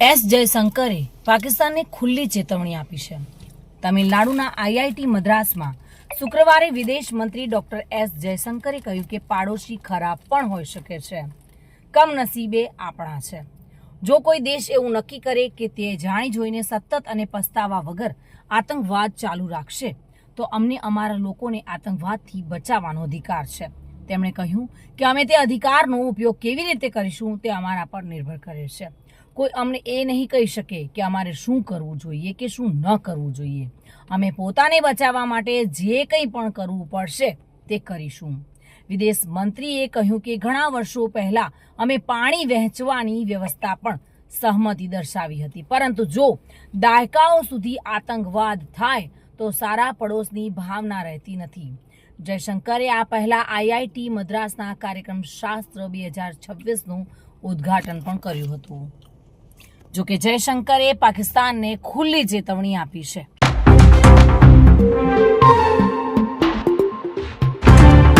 S જયશંકરે પાકિસ્તાનને ખુલ્લી ચેતવણી આપી છે. તમિલનાડુના આઈઆઈટી મદ્રાસમાં શુક્રવારે વિદેશ મંત્રી ડોક્ટર એસ જયશંકરે કહ્યું કે પાડોશી ખરાબ પણ હોઈ શકે છે. કમનસીબે આપણા છે. જો કોઈ દેશ એવું નક્કી કરે કે તે જાણી જોઈને સતત અને પસ્તાવા વગર આતંકવાદ ચાલુ રાખશે, તો અમને અમારા લોકોને આતંકવાદથી બચાવવાનો અધિકાર છે. તેમણે કહ્યું કે અમે તે અધિકારનો ઉપયોગ કેવી રીતે કરીશું તે અમારા પર નિર્ભર કરે છે. કોઈ અમને એ નહીં કહી શકે કે અમારે શું કરવું જોઈએ કે શું ન કરવું જોઈએ. અમે પોતાને બચાવવા માટે જે કંઈ પણ કરવું પડશે તે કરીશું. વિદેશ મંત્રીએ કહ્યું કે ઘણા વર્ષો પહેલા અમે પાણી વહેંચવાની વ્યવસ્થા પણ સહમતિ દર્શાવી હતી. પરંતુ જો દાયકાઓ સુધી આતંકવાદ થાય તો સારા પડોશની ભાવના રહેતી નથી. જયશંકરે આ પહેલા આઈઆઈટી મદ્રાસના કાર્યક્રમ શાસ્ત્ર બે હજાર છવ્વીસનું ઉદ્ઘાટન પણ કર્યું હતું. જોકે જયશંકરે પાકિસ્તાનને ખુલ્લી ચેતવણી આપી છે.